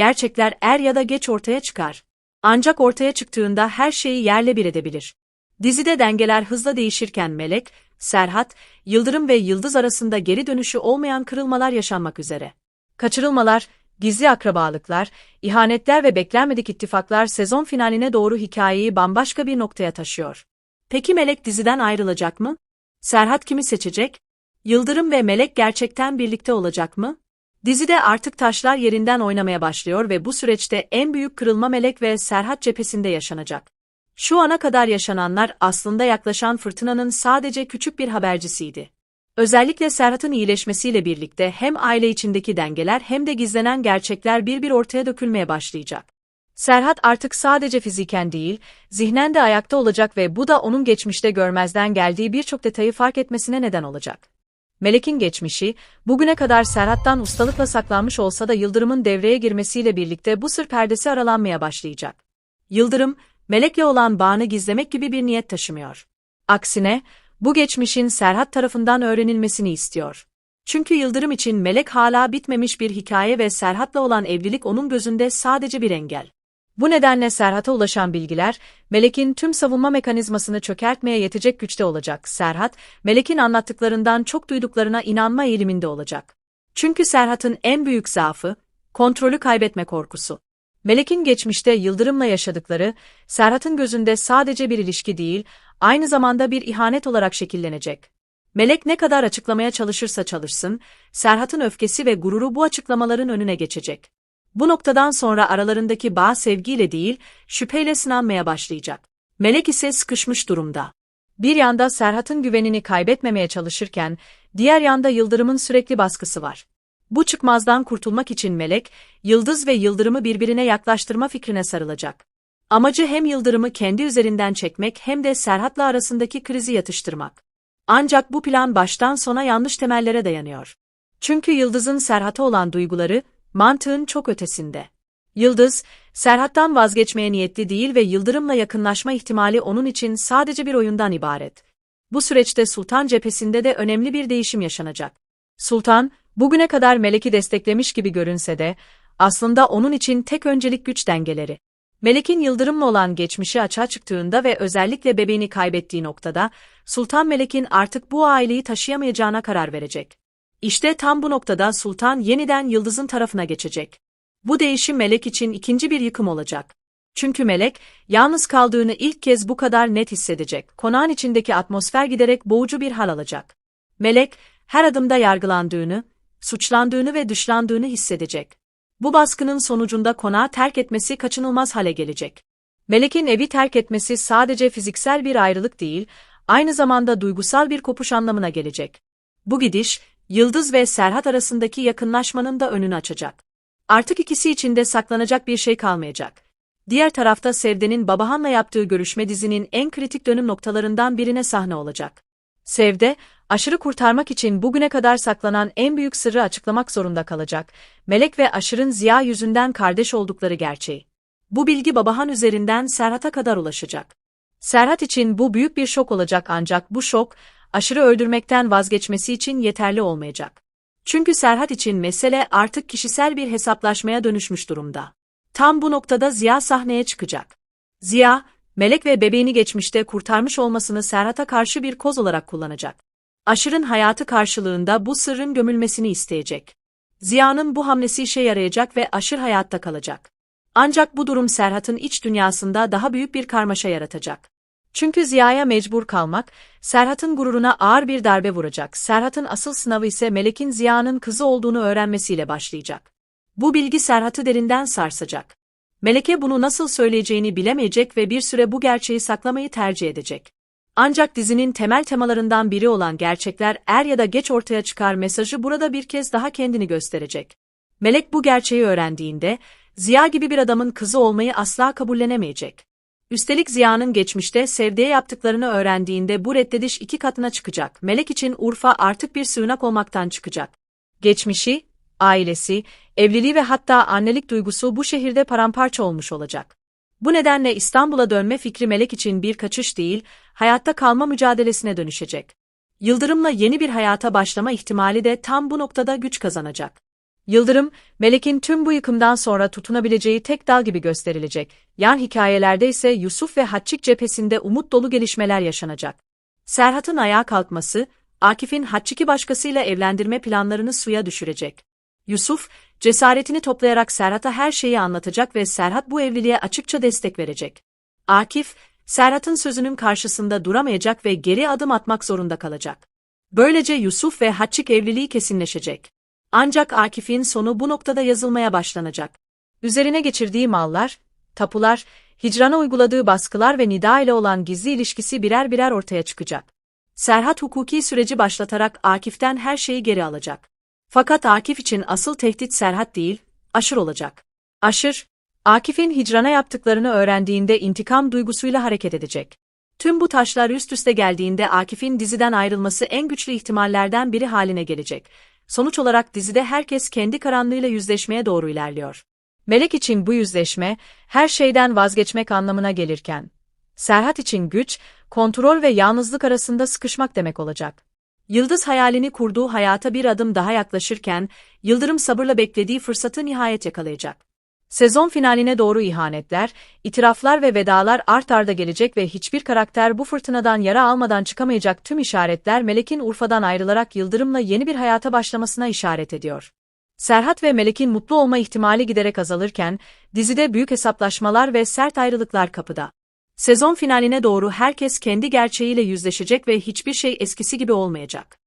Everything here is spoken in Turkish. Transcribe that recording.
gerçekler er ya da geç ortaya çıkar. Ancak ortaya çıktığında her şeyi yerle bir edebilir. Dizide dengeler hızla değişirken Melek, Serhat, Yıldırım ve Yıldız arasında geri dönüşü olmayan kırılmalar yaşanmak üzere. Kaçırılmalar, gizli akrabalıklar, ihanetler ve beklenmedik ittifaklar sezon finaline doğru hikayeyi bambaşka bir noktaya taşıyor. Peki Melek diziden ayrılacak mı? Serhat kimi seçecek? Yıldırım ve Melek gerçekten birlikte olacak mı? Dizide artık taşlar yerinden oynamaya başlıyor ve bu süreçte en büyük kırılma Melek ve Serhat cephesinde yaşanacak. Şu ana kadar yaşananlar aslında yaklaşan fırtınanın sadece küçük bir habercisiydi. Özellikle Serhat'ın iyileşmesiyle birlikte hem aile içindeki dengeler hem de gizlenen gerçekler bir bir ortaya dökülmeye başlayacak. Serhat artık sadece fiziken değil, zihnen de ayakta olacak ve bu da onun geçmişte görmezden geldiği birçok detayı fark etmesine neden olacak. Melek'in geçmişi, bugüne kadar Serhat'tan ustalıkla saklanmış olsa da Yıldırım'ın devreye girmesiyle birlikte bu sır perdesi aralanmaya başlayacak. Yıldırım, Melek'le olan bağını gizlemek gibi bir niyet taşımıyor. Aksine, bu geçmişin Serhat tarafından öğrenilmesini istiyor. Çünkü Yıldırım için Melek hala bitmemiş bir hikaye ve Serhat'la olan evlilik onun gözünde sadece bir engel. Bu nedenle Serhat'a ulaşan bilgiler, Melek'in tüm savunma mekanizmasını çökertmeye yetecek güçte olacak. Serhat, Melek'in anlattıklarından çok duyduklarına inanma eğiliminde olacak. Çünkü Serhat'ın en büyük zaafı, kontrolü kaybetme korkusu. Melek'in geçmişte Yıldırım'la yaşadıkları, Serhat'ın gözünde sadece bir ilişki değil, aynı zamanda bir ihanet olarak şekillenecek. Melek ne kadar açıklamaya çalışırsa çalışsın, Serhat'ın öfkesi ve gururu bu açıklamaların önüne geçecek. Bu noktadan sonra aralarındaki bağ sevgiyle değil, şüpheyle sınanmaya başlayacak. Melek ise sıkışmış durumda. Bir yanda Serhat'ın güvenini kaybetmemeye çalışırken, diğer yanda Yıldırım'ın sürekli baskısı var. Bu çıkmazdan kurtulmak için Melek, Yıldız ve Yıldırım'ı birbirine yaklaştırma fikrine sarılacak. Amacı hem Yıldırım'ı kendi üzerinden çekmek hem de Serhat'la arasındaki krizi yatıştırmak. Ancak bu plan baştan sona yanlış temellere dayanıyor. Çünkü Yıldız'ın Serhat'a olan duyguları, mantığın çok ötesinde. Yıldız, Serhat'tan vazgeçmeye niyetli değil ve Yıldırım'la yakınlaşma ihtimali onun için sadece bir oyundan ibaret. Bu süreçte Sultan cephesinde de önemli bir değişim yaşanacak. Sultan, bugüne kadar Melek'i desteklemiş gibi görünse de, aslında onun için tek öncelik güç dengeleri. Melek'in Yıldırım'la olan geçmişi açığa çıktığında ve özellikle bebeğini kaybettiği noktada, Sultan Melek'in artık bu aileyi taşıyamayacağına karar verecek. İşte tam bu noktada Sultan yeniden Yıldız'ın tarafına geçecek. Bu değişim Melek için ikinci bir yıkım olacak. Çünkü Melek, yalnız kaldığını ilk kez bu kadar net hissedecek. Konağın içindeki atmosfer giderek boğucu bir hal alacak. Melek, her adımda yargılandığını, suçlandığını ve dışlandığını hissedecek. Bu baskının sonucunda konağı terk etmesi kaçınılmaz hale gelecek. Melek'in evi terk etmesi sadece fiziksel bir ayrılık değil, aynı zamanda duygusal bir kopuş anlamına gelecek. Bu gidiş, Yıldız ve Serhat arasındaki yakınlaşmanın da önünü açacak. Artık ikisi içinde saklanacak bir şey kalmayacak. Diğer tarafta Sevde'nin Babahan'la yaptığı görüşme dizinin en kritik dönüm noktalarından birine sahne olacak. Sevde, aşırı kurtarmak için bugüne kadar saklanan en büyük sırrı açıklamak zorunda kalacak. Melek ve Aşır'ın Ziya yüzünden kardeş oldukları gerçeği. Bu bilgi Babahan üzerinden Serhat'a kadar ulaşacak. Serhat için bu büyük bir şok olacak ancak bu şok, aşırı öldürmekten vazgeçmesi için yeterli olmayacak. Çünkü Serhat için mesele artık kişisel bir hesaplaşmaya dönüşmüş durumda. Tam bu noktada Ziya sahneye çıkacak. Ziya, Melek ve bebeğini geçmişte kurtarmış olmasını Serhat'a karşı bir koz olarak kullanacak. Aşır'ın hayatı karşılığında bu sırrın gömülmesini isteyecek. Ziya'nın bu hamlesi işe yarayacak ve Aşır hayatta kalacak. Ancak bu durum Serhat'ın iç dünyasında daha büyük bir karmaşa yaratacak. Çünkü Ziya'ya mecbur kalmak, Serhat'ın gururuna ağır bir darbe vuracak. Serhat'ın asıl sınavı ise Melek'in Ziya'nın kızı olduğunu öğrenmesiyle başlayacak. Bu bilgi Serhat'ı derinden sarsacak. Melek'e bunu nasıl söyleyeceğini bilemeyecek ve bir süre bu gerçeği saklamayı tercih edecek. Ancak dizinin temel temalarından biri olan gerçekler er ya da geç ortaya çıkar mesajı burada bir kez daha kendini gösterecek. Melek bu gerçeği öğrendiğinde, Ziya gibi bir adamın kızı olmayı asla kabullenemeyecek. Üstelik Ziya'nın geçmişte Sevde'ye yaptıklarını öğrendiğinde bu reddediş iki katına çıkacak. Melek için Urfa artık bir sığınak olmaktan çıkacak. Geçmişi, ailesi, evliliği ve hatta annelik duygusu bu şehirde paramparça olmuş olacak. Bu nedenle İstanbul'a dönme fikri Melek için bir kaçış değil, hayatta kalma mücadelesine dönüşecek. Yıldırım'la yeni bir hayata başlama ihtimali de tam bu noktada güç kazanacak. Yıldırım, Melek'in tüm bu yıkımdan sonra tutunabileceği tek dal gibi gösterilecek. Yan hikayelerde ise Yusuf ve Hatçik cephesinde umut dolu gelişmeler yaşanacak. Serhat'ın ayağa kalkması, Akif'in Hatçik'i başkasıyla evlendirme planlarını suya düşürecek. Yusuf, cesaretini toplayarak Serhat'a her şeyi anlatacak ve Serhat bu evliliğe açıkça destek verecek. Akif, Serhat'ın sözünün karşısında duramayacak ve geri adım atmak zorunda kalacak. Böylece Yusuf ve Hatçik evliliği kesinleşecek. Ancak Akif'in sonu bu noktada yazılmaya başlanacak. Üzerine geçirdiği mallar, tapular, hicrana uyguladığı baskılar ve Nida ile olan gizli ilişkisi birer birer ortaya çıkacak. Serhat hukuki süreci başlatarak Akif'ten her şeyi geri alacak. Fakat Akif için asıl tehdit Serhat değil, Aşır olacak. Aşır, Akif'in hicrana yaptıklarını öğrendiğinde intikam duygusuyla hareket edecek. Tüm bu taşlar üst üste geldiğinde Akif'in diziden ayrılması en güçlü ihtimallerden biri haline gelecek. Sonuç olarak dizide herkes kendi karanlığıyla yüzleşmeye doğru ilerliyor. Melek için bu yüzleşme, her şeyden vazgeçmek anlamına gelirken, Serhat için güç, kontrol ve yalnızlık arasında sıkışmak demek olacak. Yıldız hayalini kurduğu hayata bir adım daha yaklaşırken, Yıldırım sabırla beklediği fırsatı nihayet yakalayacak. Sezon finaline doğru ihanetler, itiraflar ve vedalar art arda gelecek ve hiçbir karakter bu fırtınadan yara almadan çıkamayacak tüm işaretler Melek'in Urfa'dan ayrılarak Yıldırım'la yeni bir hayata başlamasına işaret ediyor. Serhat ve Melek'in mutlu olma ihtimali giderek azalırken, dizide büyük hesaplaşmalar ve sert ayrılıklar kapıda. Sezon finaline doğru herkes kendi gerçeğiyle yüzleşecek ve hiçbir şey eskisi gibi olmayacak.